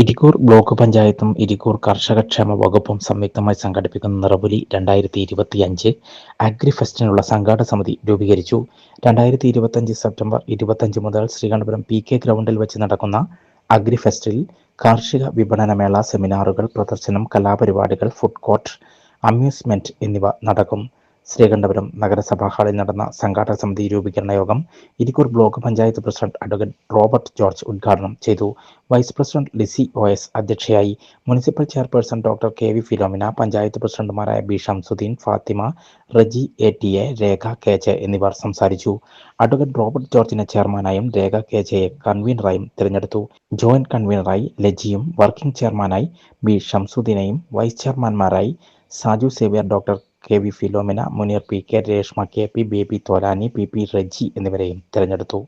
Irikkur block പഞ്ചായത്തും ഇരിക്കൂർ കർഷകക്ഷേമ വകുപ്പും സംയുക്തമായി സംഘടിപ്പിക്കുന്ന നിറബുലി രണ്ടായിരത്തി ഇരുപത്തിയഞ്ച് അഗ്രിഫെസ്റ്റിനുള്ള സംഘാടന സമിതി രൂപീകരിച്ചു. രണ്ടായിരത്തി ഇരുപത്തഞ്ച് സെപ്റ്റംബർ ഇരുപത്തഞ്ച് മുതൽ ശ്രീകണ്ഠപുരം പി കെ ഗ്രൗണ്ടിൽ വെച്ച് നടക്കുന്ന അഗ്രിഫെസ്റ്റിൽ കാർഷിക വിപണനമേള സെമിനാറുകൾ പ്രദർശനം കലാപരിപാടികൾ ഫുഡ് കോർട്ട് അമ്യൂസ്മെന്റ് എന്നിവ നടക്കും. ശ്രീകണ്ഠപുരം നഗരസഭാ ഹാളിൽ നടന്ന സംഘാടക സമിതി രൂപീകരണ യോഗം Irikkur block panchayat president advocate Robert George ഉദ്ഘാടനം ചെയ്തു. Vice president Lissy O S അധ്യക്ഷയായി. Municipal chairperson doctor K V Philomina panchayat പ്രസിഡന്റുമാരായ B Shamsuddin Fathima Reji A T A Rekha K J എന്നിവർ സംസാരിച്ചു. അഡ്വക്കേറ്റ് റോബർട്ട് ജോർജിനെ ചെയർമാനായും രേഖ K ജെയെ കൺവീനറായും തിരഞ്ഞെടുത്തു. Joint കൺവീനറായി ലജിയും വർക്കിംഗ് ചെയർമാനായി ബി ഷംസുദ്ദീനെയും vice ചെയർമാൻമാരായി Saju Xavier doctor K V Philomina Muneer P K Reshma K P Baby Tholani P P Reji എന്നിവരെയും തിരഞ്ഞെടുത്തു.